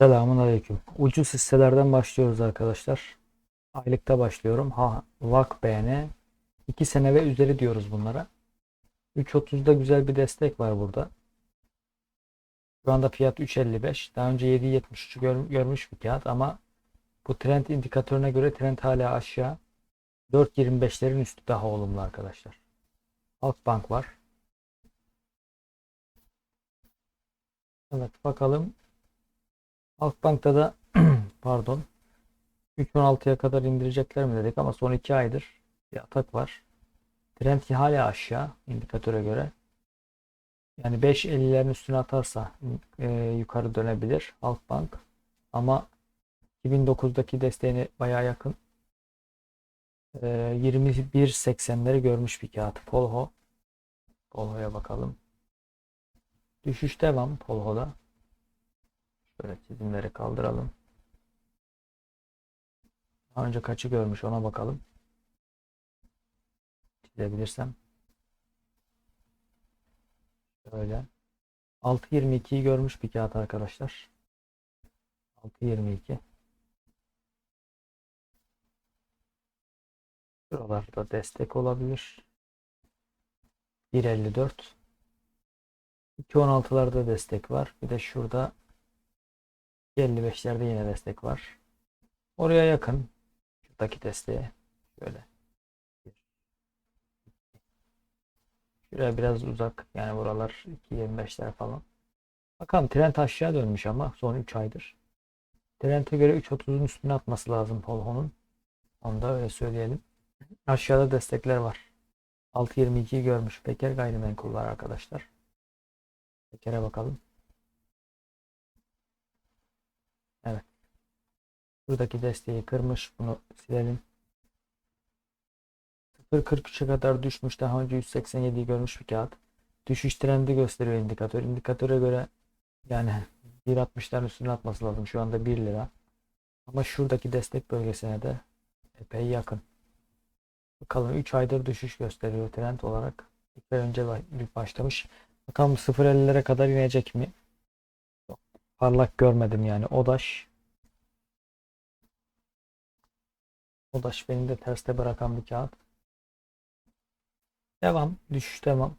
Selamun Aleyküm. Ucuz hisselerden başlıyoruz arkadaşlar. Aylıkta başlıyorum. Ha, VAK BN 2 sene ve üzeri diyoruz bunlara. 3.30'da güzel bir destek var burada. Şu anda fiyat 3.55. Daha önce 7.73'ü gör, görmüş bir kağıt ama bu trend indikatörüne göre trend hala aşağı. 4.25'lerin üstü daha olumlu arkadaşlar. Halkbank var. Evet bakalım Halkbank'ta da pardon 3.16'ya kadar indirecekler mi dedik ama son 2 aydır bir atak var. Trend hala aşağı indikatöre göre. Yani 5.50'lerin üstüne atarsa e, yukarı dönebilir Halkbank. Ama 2009'daki desteğine baya yakın. E, 21.80'leri görmüş bir kağıt. Polho. Polho'ya bakalım. Düşüş devam Polho'da. Şöyle çizimleri kaldıralım. Daha önce kaçı görmüş ona bakalım. Çizebilirsem. Şöyle. 6.22'yi görmüş bir kağıt arkadaşlar. 6.22. Şuralarda destek olabilir. 1.54. 2.16'larda destek var. Bir de şurada 55'lerde yine destek var. Oraya yakın. Şuradaki desteğe. Şöyle. Şuraya biraz uzak. Yani buralar 2.25'ler falan. Bakalım trend aşağı dönmüş ama son 3 aydır. Trend'e göre 3.30'un üstüne atması lazım Polho'nun. Onu da öyle söyleyelim. Aşağıda destekler var. 6.22'yi görmüş. Peker gayrimenkul var arkadaşlar. Peker'e bakalım. Evet. Buradaki desteği kırmış. Bunu silelim. 0.43'e kadar düşmüş. Daha önce 187'yi görmüş bir kağıt. Düşüş trendi gösteriyor indikatör. İndikatöre göre yani 1.60'ların üstüne atması lazım. Şu anda 1 lira. Ama şuradaki destek bölgesine de epey yakın. Bakalım 3 aydır düşüş gösteriyor trend olarak. 2 ay önce başlamış. Bakalım 0.50'lere kadar inecek mi? Parlak görmedim yani. Odaş Odaş beni de terste bırakan bir kağıt. Devam. Düşüş devam.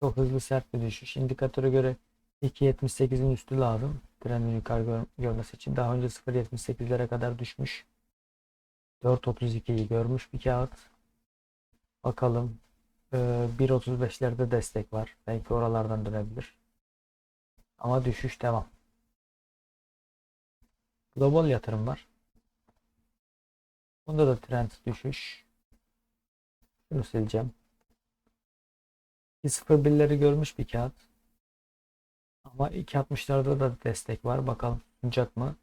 Çok hızlı sert bir düşüş. İndikatöre göre 2.78'in üstü lazım. Trendin yukarı gör görmesi için. Daha önce 0.78'lere kadar düşmüş. 4.32'yi görmüş bir kağıt. Bakalım. Ee, 1.35'lerde destek var. Belki oralardan dönebilir. Ama düşüş devam. Global yatırım var. Bunda da trend düşüş. Şunu sileceğim. 2.01'leri görmüş bir kağıt. Ama 2.60'larda da destek var. Bakalım tutacak mı?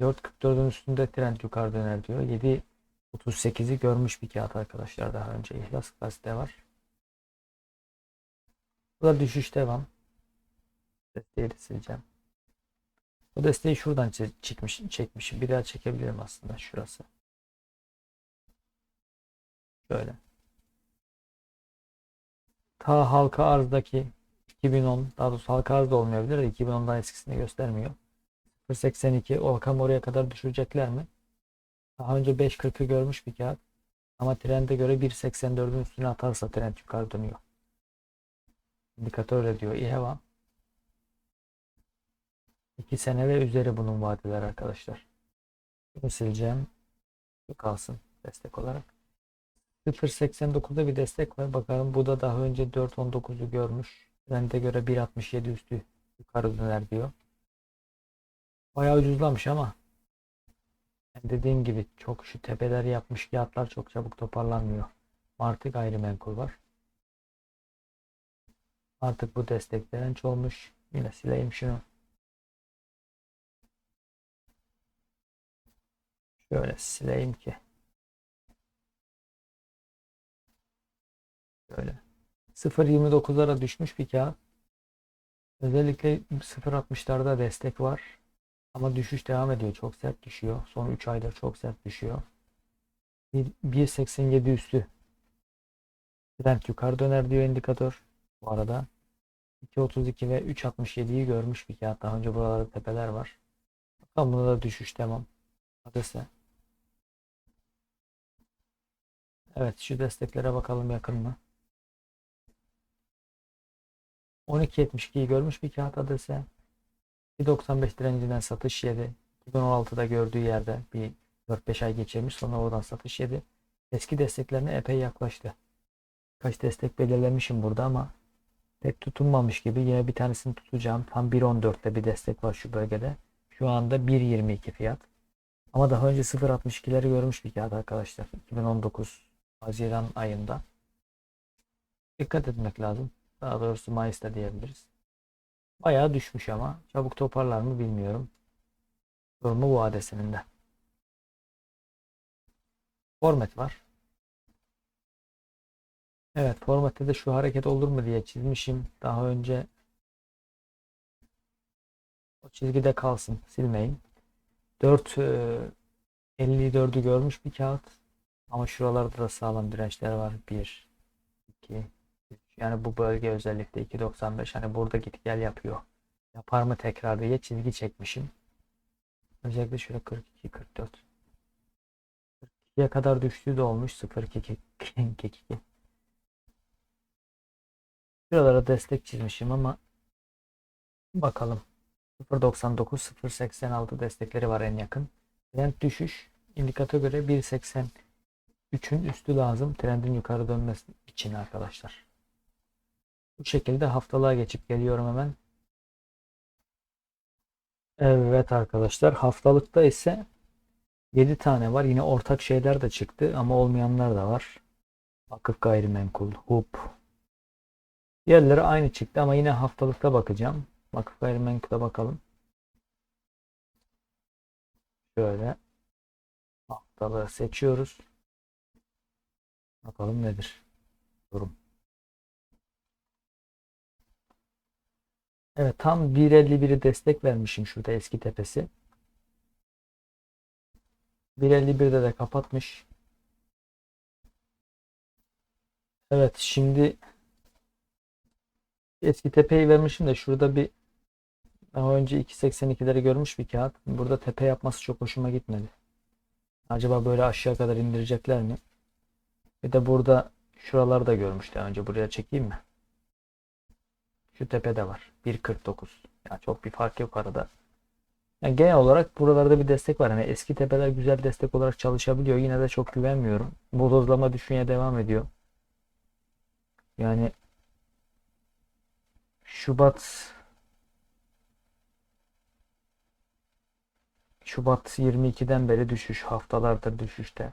4.44'ün üstünde trend yukarı döner diyor. 7.38'i görmüş bir kağıt arkadaşlar daha önce. İhlas gazete var. Bu da düşüş devam. Desteği de sileceğim. Bu desteği şuradan çekmiş, çekmişim. Bir daha çekebilirim aslında. Şurası. Şöyle. Ta halka arzdaki 2010 daha doğrusu halka arzda olmayabilir de 2010'dan eskisini göstermiyor. 0.82 o rakam oraya kadar düşürecekler mi? Daha önce 5.40'ı görmüş bir kağıt. Ama trende göre 1.84'ün üstüne atarsa trend yukarı dönüyor. İndikatör de diyor. İHVA 2 sene ve üzeri bunun vadeler arkadaşlar. Bunu sileceğim. Bu kalsın destek olarak. 0.89'da bir destek var. Bakalım bu da daha önce 4.19'u görmüş. Trend'e göre 1.67 üstü yukarı döner diyor. Bayağı ucuzlamış ama yani dediğim gibi çok şu tepeler yapmış fiyatlar çok çabuk toparlanmıyor. Martı gayrimenkul var. Artık bu desteklerin olmuş. Yine sileyim şunu. Şöyle sileyim ki. Şöyle. 0.29'lara düşmüş bir kağıt. Özellikle 0.60'larda destek var. Ama düşüş devam ediyor. Çok sert düşüyor. Son 3 aydır çok sert düşüyor. 1.87 üstü. Trend yukarı döner diyor indikatör. Bu arada 2.32 ve 3.67'yi görmüş bir kağıt. Daha önce buralarda tepeler var. Bakalım bunda da düşüş devam. Adrese. Evet şu desteklere bakalım yakın mı? 12.72'yi görmüş bir kağıt adrese. 2.95 direncinden satış yedi. 2016'da gördüğü yerde bir 4-5 ay geçirmiş sonra oradan satış yedi. Eski desteklerine epey yaklaştı. Kaç destek belirlemişim burada ama pek tutunmamış gibi. Yine bir tanesini tutacağım. Tam 1.14'te bir destek var şu bölgede. Şu anda 1.22 fiyat. Ama daha önce 0.62'leri görmüş bir kağıt arkadaşlar. 2019 Haziran ayında. Dikkat etmek lazım. Daha doğrusu Mayıs'ta diyebiliriz. Bayağı düşmüş ama. Çabuk toparlar mı bilmiyorum. Durumu bu adresinin de. Format var. Evet formatte de şu hareket olur mu diye çizmişim. Daha önce o çizgide kalsın. Silmeyin. 4 54'ü görmüş bir kağıt. Ama şuralarda da sağlam dirençler var. 1 2 3. Yani bu bölge özellikle 2.95 hani burada git gel yapıyor. Yapar mı tekrar diye çizgi çekmişim. Özellikle şöyle 42 44 42'ye kadar düştüğü de olmuş 0.2 2 Şuralara destek çizmişim ama bakalım. 0.99 0.86 destekleri var en yakın. Trend düşüş indikatör göre 1.83'ün üstü lazım trendin yukarı dönmesi için arkadaşlar. Bu şekilde haftalığa geçip geliyorum hemen. Evet arkadaşlar haftalıkta ise 7 tane var. Yine ortak şeyler de çıktı ama olmayanlar da var. Vakıf gayrimenkul, HUP. Diğerleri aynı çıktı ama yine haftalıkta bakacağım. Vakıf gayrimenkule bakalım. Şöyle haftalığı seçiyoruz. Bakalım nedir durum. Evet tam 1.51'i destek vermişim şurada eski tepesi. 1.51'de de kapatmış. Evet şimdi eski tepeyi vermişim de şurada bir daha önce 2.82'leri görmüş bir kağıt. Burada tepe yapması çok hoşuma gitmedi. Acaba böyle aşağı kadar indirecekler mi? Bir de burada şuraları da görmüştü önce buraya çekeyim mi? Şu tepede var. 1.49. Yani çok bir fark yok arada. Yani genel olarak buralarda bir destek var. Yani eski tepeler güzel destek olarak çalışabiliyor. Yine de çok güvenmiyorum. Bodozlama düşmeye devam ediyor. Yani Şubat Şubat 22'den beri düşüş. Haftalardır düşüşte.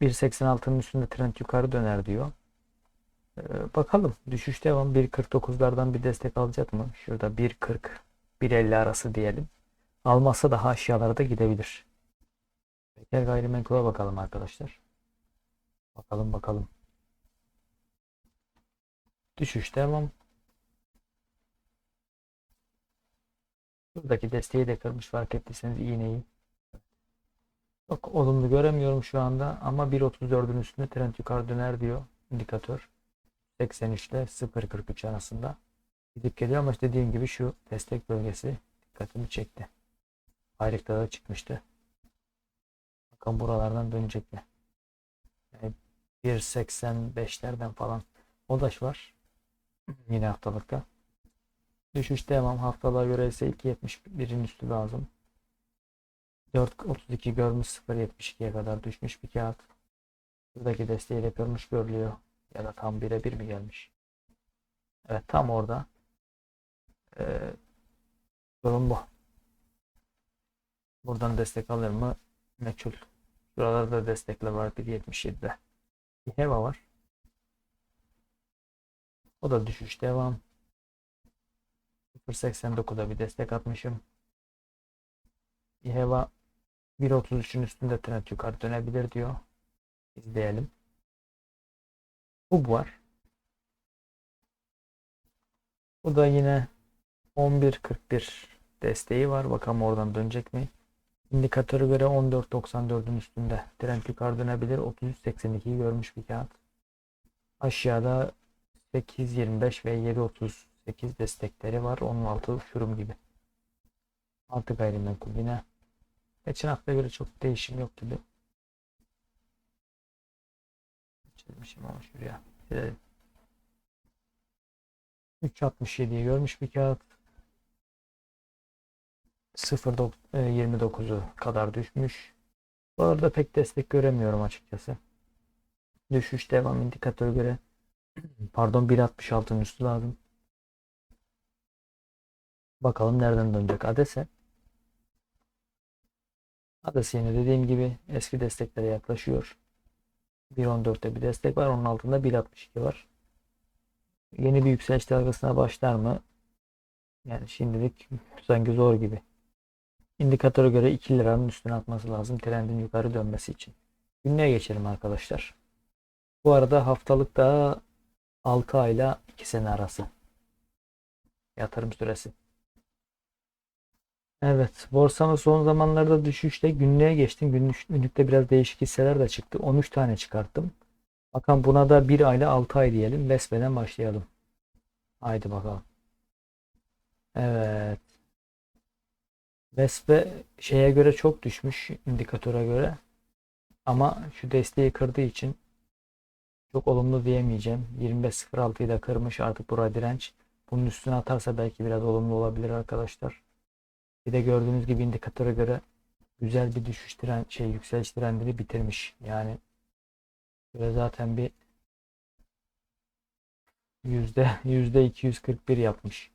1.86'nın üstünde trend yukarı döner diyor. Ee, bakalım. Düşüş devam. 1.49'lardan bir destek alacak mı? Şurada 1.40 1.50 arası diyelim. Almazsa daha aşağılara da gidebilir. Peker gayrimenkule bakalım arkadaşlar. Bakalım bakalım. Düşüş devam. Buradaki desteği de kırmış fark ettiyseniz iğneyi. Çok olumlu göremiyorum şu anda ama 1.34'ün üstünde trend yukarı döner diyor indikatör. 83 ile 0.43 arasında gidip geliyor ama dediğim gibi şu destek bölgesi dikkatimi çekti. Aylıkta da çıkmıştı. Bakın buralardan dönecek mi? Yani 1.85'lerden falan odaş var. Yine haftalıkta. Düşüş devam. Haftalığa göre ise 2.71'in üstü lazım. 4.32 görmüş 0.72'ye kadar düşmüş bir kağıt. Buradaki desteği de kırmış görülüyor. Ya da tam birebir mi gelmiş? Evet tam orada. Ee, durum bu. Buradan destek alır mı? Meçhul. Şuralarda destekler var 1.77'de. Bir heva var. O da düşüş devam. 0.89'da bir destek atmışım. İHEVA 1.33'ün üstünde trend yukarı dönebilir diyor. İzleyelim. Bu var. Bu da yine 11.41 desteği var. Bakalım oradan dönecek mi? İndikatörü göre 14.94'ün üstünde. Trend yukarı dönebilir. 33.82'yi görmüş bir kağıt. Aşağıda 8.25 ve 7.38 destekleri var. 16 uçurum gibi. Altı gayrimenkul yine Geçen haftaya göre çok değişim yok gibi. Çizmişim ama şuraya. Silelim. 3.67'yi görmüş bir kağıt. 0.29'u kadar düşmüş. Bu arada pek destek göremiyorum açıkçası. Düşüş devam indikatörü göre pardon 1.66'nın üstü lazım. Bakalım nereden dönecek Adese. Adese yine dediğim gibi eski desteklere yaklaşıyor. 1.14'te bir destek var. Onun altında 1.62 var. Yeni bir yükseliş dalgasına başlar mı? Yani şimdilik sanki zor gibi. İndikatöre göre 2 liranın üstüne atması lazım trendin yukarı dönmesi için. Günlüğe geçelim arkadaşlar. Bu arada haftalık da 6 ayla 2 sene arası. Yatırım süresi. Evet, borsamız son zamanlarda düşüşte günlüğe geçtim. Günlük, günlükte biraz değişik hisseler de çıktı. 13 tane çıkarttım. Bakalım buna da 1 ayla 6 ay diyelim. Vespe'den başlayalım. Haydi bakalım. Evet. Vespe şeye göre çok düşmüş indikatöre göre. Ama şu desteği kırdığı için çok olumlu diyemeyeceğim. 25.06'yı da kırmış artık bura direnç. Bunun üstüne atarsa belki biraz olumlu olabilir arkadaşlar. Bir de gördüğünüz gibi indikatöre göre güzel bir düşüş tren şey yükseliş trendini bitirmiş. Yani böyle zaten bir yüzde yüzde 241 yapmış.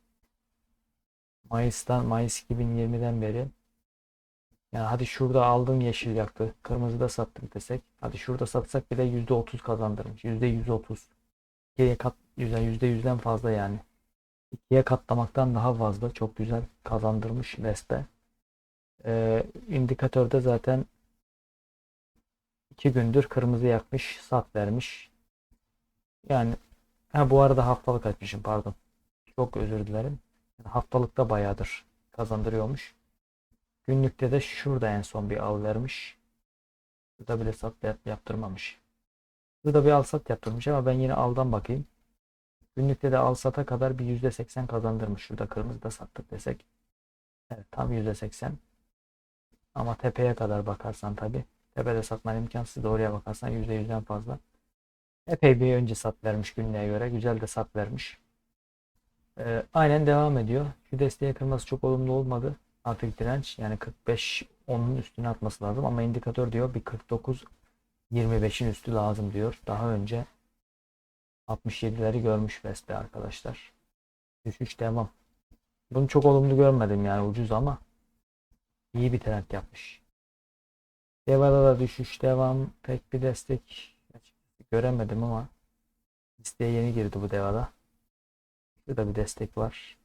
Mayıs'tan Mayıs 2020'den beri yani hadi şurada aldım yeşil yaktı. Kırmızı da sattık desek. Hadi şurada satsak bile %30 kazandırmış. %130. İkiye kat yüzden %100'den fazla yani. İkiye katlamaktan daha fazla. Çok güzel kazandırmış Vespe. Ee, indikatörde zaten iki gündür kırmızı yakmış. Sat vermiş. Yani ha, bu arada haftalık açmışım pardon. Çok özür dilerim. Haftalıkta bayağıdır kazandırıyormuş. Günlükte de şurada en son bir al vermiş. Burada bile sat yap- yaptırmamış. Burada bir al sat yaptırmış ama ben yine aldan bakayım. Günlükte de al sata kadar bir %80 kazandırmış. Şurada kırmızıda sattık desek. Evet tam %80. Ama tepeye kadar bakarsan tabi. Tepede satman imkansız. Doğruya bakarsan %100'den fazla. Epey bir önce sat vermiş günlüğe göre. Güzel de sat vermiş. Ee, aynen devam ediyor. Şu desteğe kırması çok olumlu olmadı. Artık direnç yani 45 onun üstüne atması lazım ama indikatör diyor bir 49 25'in üstü lazım diyor. Daha önce 67'leri görmüş Vespe arkadaşlar. Düşüş devam. Bunu çok olumlu görmedim yani ucuz ama iyi bir trend yapmış. Devada da düşüş devam. Pek bir destek göremedim ama listeye yeni girdi bu Devada. Burada bir destek var.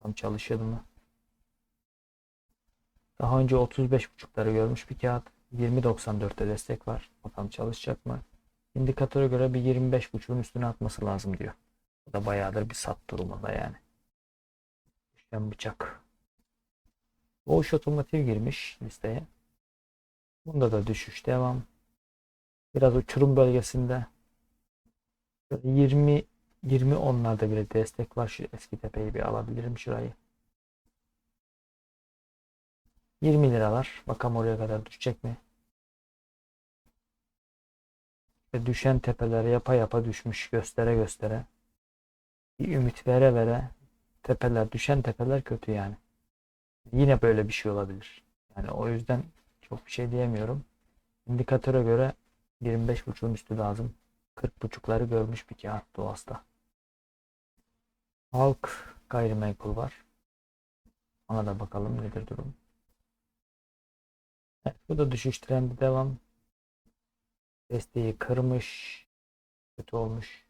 Tam çalışıyordu mu? Daha önce 35.5'ları görmüş bir kağıt. 20.94'te destek var. Bakalım çalışacak mı? İndikatöre göre bir 25.5'un üstüne atması lazım diyor. Bu da bayağıdır bir sat durumunda yani. Düşen bıçak. Boş otomotiv girmiş listeye. Bunda da düşüş devam. Biraz uçurum bölgesinde. Böyle 20 20 onlarda bile destek var. Şu eski tepeyi bir alabilirim şurayı. 20 liralar. Bakalım oraya kadar düşecek mi? Ve düşen tepelere yapa yapa düşmüş göstere göstere. Bir ümit vere vere tepeler düşen tepeler kötü yani. Yine böyle bir şey olabilir. Yani o yüzden çok bir şey diyemiyorum. İndikatöre göre 25.5'un üstü lazım. 40.5'ları görmüş bir kağıt Doğas'ta. Halk gayrimenkul var. Ona da bakalım nedir durum. Evet, bu da düşüş trendi devam. Desteği kırmış. Kötü olmuş.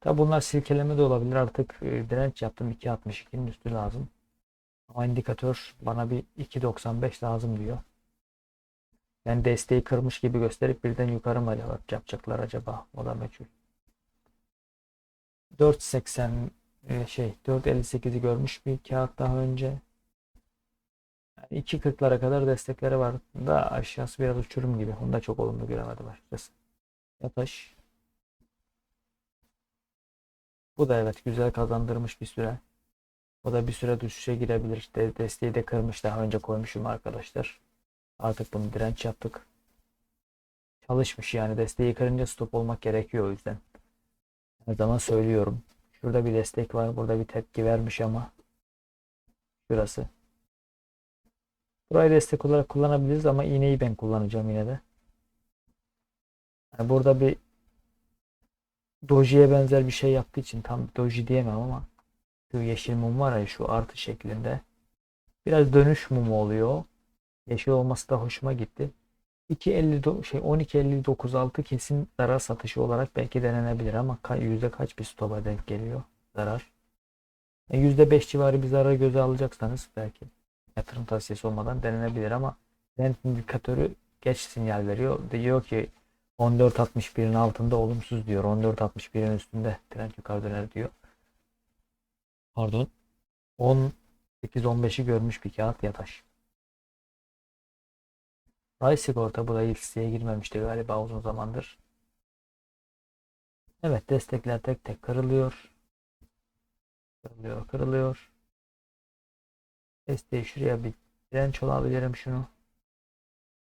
Tabi bunlar silkeleme de olabilir. Artık e, direnç yaptım. 2.62'nin üstü lazım. Ama indikatör bana bir 2.95 lazım diyor. Yani desteği kırmış gibi gösterip birden yukarı mı yapacaklar acaba? O da meçhul. 4.80 e, şey 4.58'i görmüş bir kağıt daha önce. Yani 2.40'lara kadar destekleri var. Da aşağısı biraz uçurum gibi. Onu da çok olumlu göremedim açıkçası. Yataş. Bu da evet güzel kazandırmış bir süre. O da bir süre düşüşe girebilir. De desteği de kırmış daha önce koymuşum arkadaşlar. Artık bunu direnç yaptık. Çalışmış yani desteği kırınca stop olmak gerekiyor o yüzden. Her zaman söylüyorum. Şurada bir destek var. Burada bir tepki vermiş ama şurası. Burayı destek olarak kullanabiliriz ama iğneyi ben kullanacağım yine de. Yani burada bir Doji'ye benzer bir şey yaptığı için tam Doji diyemem ama şu yeşil mum var ya şu artı şeklinde. Biraz dönüş mumu oluyor. Yeşil olması da hoşuma gitti. 2.50 şey 12.59 kesin zarar satışı olarak belki denenebilir ama ka- yüzde kaç bir stopa denk geliyor zarar. E, yüzde beş civarı bir zarar göze alacaksanız belki yatırım tavsiyesi olmadan denenebilir ama trend indikatörü geç sinyal veriyor. Diyor ki 14.61'in altında olumsuz diyor. 14.61'in üstünde trend yukarı döner diyor. Pardon. 18-15'i görmüş bir kağıt yataş. Ay sigorta bu da listeye girmemişti galiba uzun zamandır. Evet destekler tek tek kırılıyor. Kırılıyor kırılıyor. Desteği şuraya bir direnç olabilirim şunu.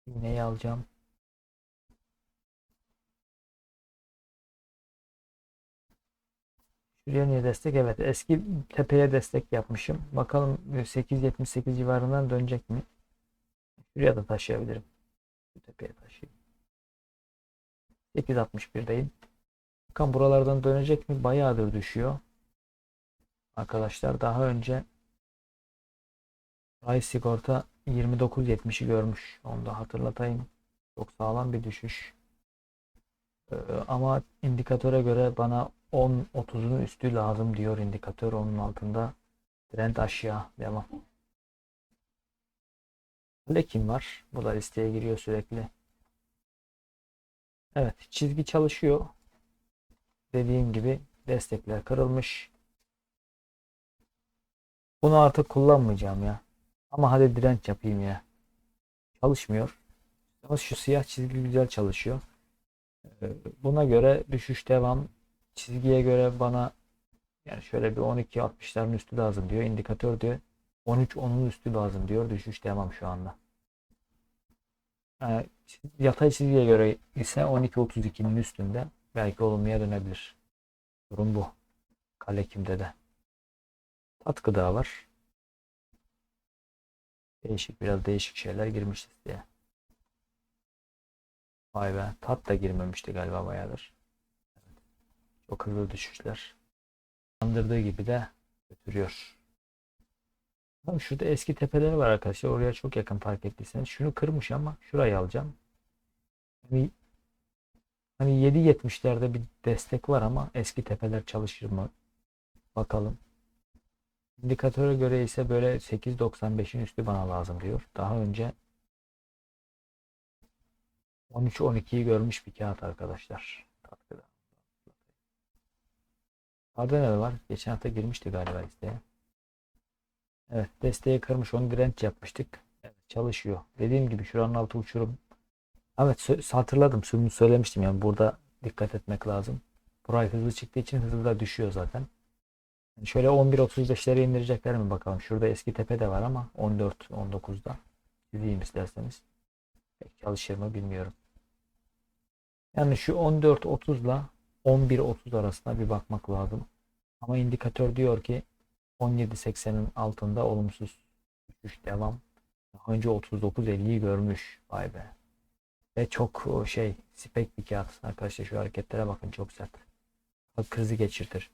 İğneyi alacağım. Şuraya niye destek? Evet eski tepeye destek yapmışım. Bakalım 8.78 civarından dönecek mi? Şuraya da taşıyabilirim. Şu tepeye taşıyayım. 8.61'deyim. Bakalım buralardan dönecek mi? Bayağıdır düşüyor. Arkadaşlar daha önce ay sigorta 29.70'i görmüş. Onu da hatırlatayım. Çok sağlam bir düşüş. Ee, ama indikatöre göre bana 10-30'un üstü lazım diyor indikatör. Onun altında trend aşağı devam. Lekin var. Bu da listeye giriyor sürekli. Evet çizgi çalışıyor. Dediğim gibi destekler kırılmış. Bunu artık kullanmayacağım ya. Ama hadi direnç yapayım ya. Çalışmıyor. Ama şu siyah çizgi güzel çalışıyor. Ee, Buna göre düşüş devam. Çizgiye göre bana yani şöyle bir 12.60'ların üstü lazım diyor. İndikatör diyor 13 onun üstü lazım diyor. Düşüş devam şu anda. Yani yatay çizgiye göre ise 12.32'nin üstünde belki olumluya dönebilir. Durum bu. Kalekim'de de. Tat gıda var. Değişik biraz değişik şeyler girmiş listeye. Vay be. Tat da girmemişti galiba bayağıdır. Evet. Çok hızlı düşüşler. Andırdığı gibi de götürüyor. Tamam şurada eski tepeler var arkadaşlar. Oraya çok yakın fark ettiyseniz. Şunu kırmış ama şurayı alacağım. Hani hani 7.70'lerde bir destek var ama eski tepeler çalışır mı? Bakalım. İndikatöre göre ise böyle 8.95'in üstü bana lazım diyor. Daha önce 13-12'yi görmüş bir kağıt arkadaşlar. Katkıda. Arda var? Geçen hafta girmişti galiba listeye. Evet desteği kırmış onu direnç yapmıştık. Evet, çalışıyor. Dediğim gibi şuranın altı uçurum. Evet hatırladım. Söylemiştim yani burada dikkat etmek lazım. Burayı hızlı çıktığı için hızlı da düşüyor zaten. Yani şöyle 11.35'lere indirecekler mi bakalım. Şurada eski tepe de var ama 14-19'da. Gideyim isterseniz. Pek çalışır mı bilmiyorum. Yani şu 14.30 ile 11.30 arasında bir bakmak lazım. Ama indikatör diyor ki 17.80'in altında olumsuz düşüş devam. Daha önce 39.50'yi görmüş. Vay be. Ve çok o şey spek bir kağıt. Arkadaşlar şu hareketlere bakın çok sert. Kalp krizi geçirtir.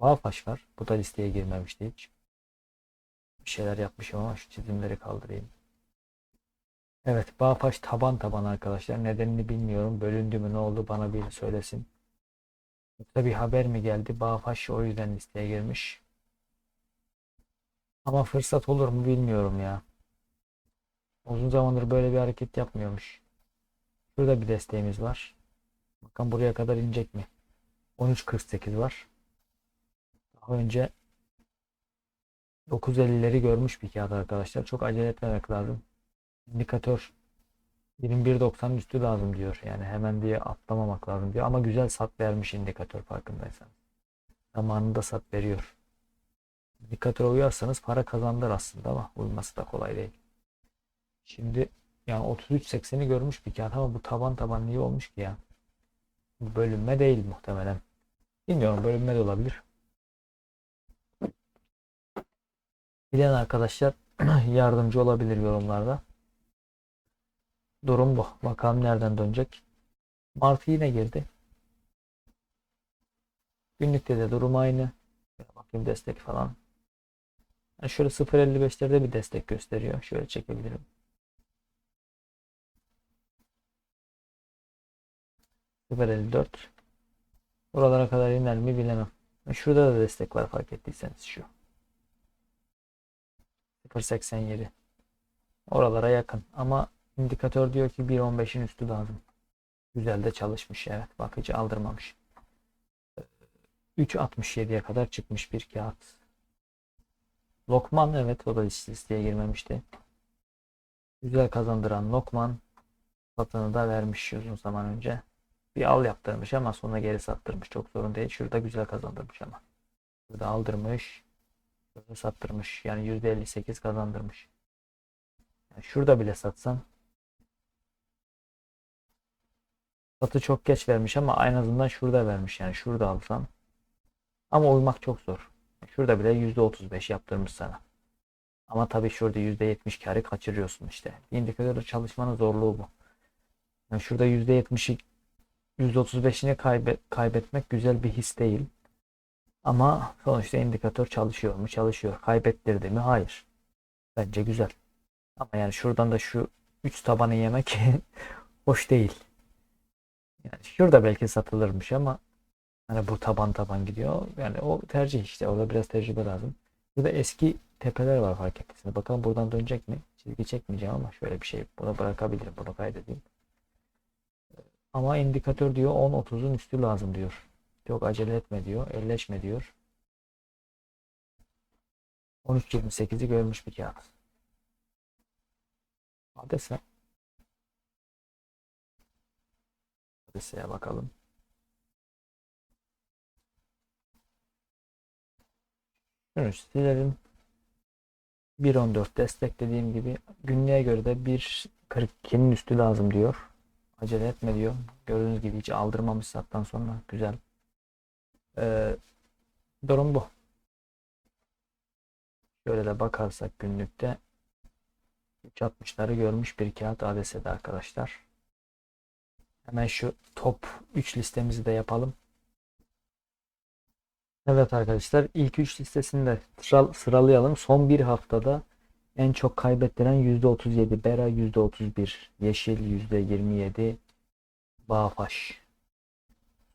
Bağfaş var. Bu da listeye girmemişti hiç. Bir şeyler yapmışım ama şu çizimleri kaldırayım. Evet Bağfaş taban taban arkadaşlar. Nedenini bilmiyorum. Bölündü mü ne oldu bana bir söylesin. Yoksa bir haber mi geldi? Bağfaş o yüzden listeye girmiş. Ama fırsat olur mu bilmiyorum ya. Uzun zamandır böyle bir hareket yapmıyormuş. Şurada bir desteğimiz var. Bakın buraya kadar inecek mi? 13.48 var. Daha önce 9.50'leri görmüş bir kağıt arkadaşlar. Çok acele etmemek lazım. İndikatör 21.90'ın üstü lazım diyor. Yani hemen diye atlamamak lazım diyor. Ama güzel sat vermiş indikatör farkındaysanız. Zamanında sat veriyor. İndikatöre uyarsanız para kazandır aslında ama uyması da kolay değil. Şimdi Yani 33.80'i görmüş bir kağıt ama bu taban taban niye olmuş ki ya? Bu bölünme değil muhtemelen. Bilmiyorum bölünme de olabilir. Bilen arkadaşlar yardımcı olabilir yorumlarda. Durum bu. Bakalım nereden dönecek. Martı yine girdi. Günlükte de durum aynı. Bakayım destek falan. Yani şöyle 0.55'lerde bir destek gösteriyor. Şöyle çekebilirim. %54. Buralara kadar iner mi bilemem. Şurada da destek var fark ettiyseniz şu. 0.87. Oralara yakın. Ama indikatör diyor ki 1.15'in üstü lazım. Güzel de çalışmış. Evet. Bakıcı aldırmamış. 3.67'ye kadar çıkmış bir kağıt. Lokman evet o da listeye girmemişti. Güzel kazandıran Lokman satını da vermiş uzun zaman önce. Bir al yaptırmış ama sonra geri sattırmış. Çok sorun değil. Şurada güzel kazandırmış ama. Burada aldırmış. Şurada sattırmış. Yani %58 kazandırmış. Yani şurada bile satsan satı çok geç vermiş ama en azından şurada vermiş. Yani şurada alsan ama uymak çok zor. Şurada bile %35 yaptırmış sana. Ama tabii şurada %70 karı kaçırıyorsun işte. İndikatörde çalışmanın zorluğu bu. Yani şurada %70'i %35'ini kaybet, kaybetmek güzel bir his değil. Ama sonuçta indikatör çalışıyor mu? Çalışıyor. Kaybettirdi mi? Hayır. Bence güzel. Ama yani şuradan da şu 3 tabanı yemek hoş değil. Yani şurada belki satılırmış ama hani bu taban taban gidiyor. Yani o tercih işte. Orada biraz tecrübe lazım. Burada eski tepeler var fark ettiyseniz. Bakalım buradan dönecek mi? Çizgi çekmeyeceğim ama şöyle bir şey. Bunu bırakabilirim. Bunu kaydedeyim. Ama indikatör diyor 10-30'un üstü lazım diyor. Çok acele etme diyor. Elleşme diyor. 13.28'i görmüş bir kağıt. Adese. Adese'ye bakalım. Şunu silelim. 1.14 destek dediğim gibi günlüğe göre de 1.42'nin üstü lazım diyor. Acele etme diyor. Gördüğünüz gibi hiç aldırmamış sattan sonra. Güzel. Ee, durum bu. Şöyle de bakarsak günlükte 3.60'ları görmüş bir kağıt ADS'de arkadaşlar. Hemen şu top 3 listemizi de yapalım. Evet arkadaşlar ilk 3 listesini de sıralayalım. Son bir haftada en çok kaybettiren %37, Bera %31, Yeşil %27, Bağfaş.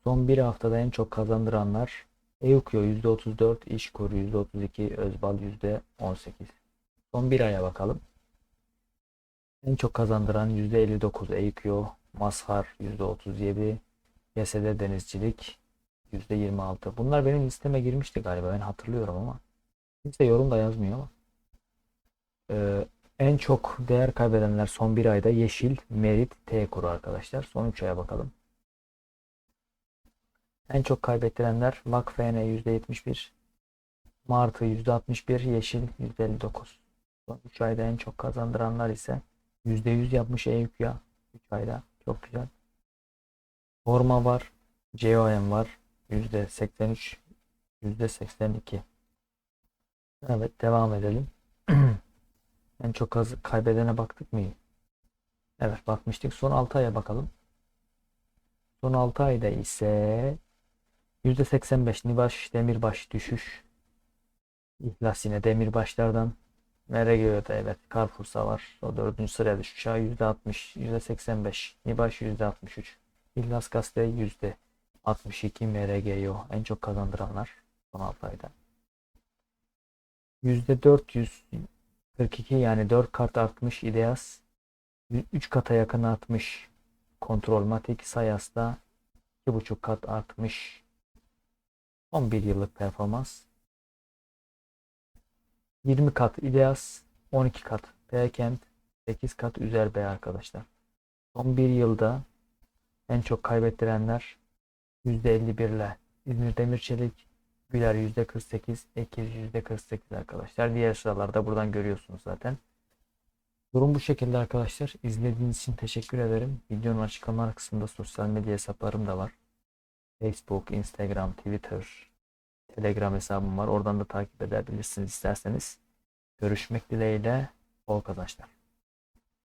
Son bir haftada en çok kazandıranlar Eukyo %34, İşkur %32, Özbal %18. Son bir aya bakalım. En çok kazandıran %59 Eukyo, Mazhar %37, YSD Denizcilik %26. Bunlar benim listeme girmişti galiba ben hatırlıyorum ama kimse yorum da yazmıyor ama. Ee, en çok değer kaybedenler son bir ayda Yeşil, Merit, T kuru arkadaşlar. Son 3 aya bakalım. En çok kaybettirenler VakFN %71, Martı %61, Yeşil %59. Son 3 ayda en çok kazandıranlar ise %100 yapmış EYÜKYA 3 ayda. Çok güzel. Forma var. COM var. %83, %82. Evet devam edelim. En çok az kaybedene baktık mı? Evet bakmıştık. Son 6 aya bakalım. Son 6 ayda ise %85 Nibaş Demirbaş düşüş. İhlas yine Demirbaşlardan. MRGO'da evet Carrefour'sa var. O dördüncü sıraya düşmüş. %60, %85. Nibaş %63. İhlas Gazete %62 MRGO. En çok kazandıranlar son 6 ayda. %400 42 yani 4 kart artmış İdeas. 3 kata yakın artmış Kontrol Matik Sayas'ta 2,5 kat artmış 11 yıllık performans 20 kat İdeas 12 kat Peykent 8 kat Üzer Bey arkadaşlar. Son bir yılda en çok kaybettirenler %51 ile İzmir Demirçelik Güler %48, Ekiz %48 arkadaşlar. Diğer sıralarda buradan görüyorsunuz zaten. Durum bu şekilde arkadaşlar. İzlediğiniz için teşekkür ederim. Videonun açıklamalar kısmında sosyal medya hesaplarım da var. Facebook, Instagram, Twitter, Telegram hesabım var. Oradan da takip edebilirsiniz isterseniz. Görüşmek dileğiyle. Bol kazançlar.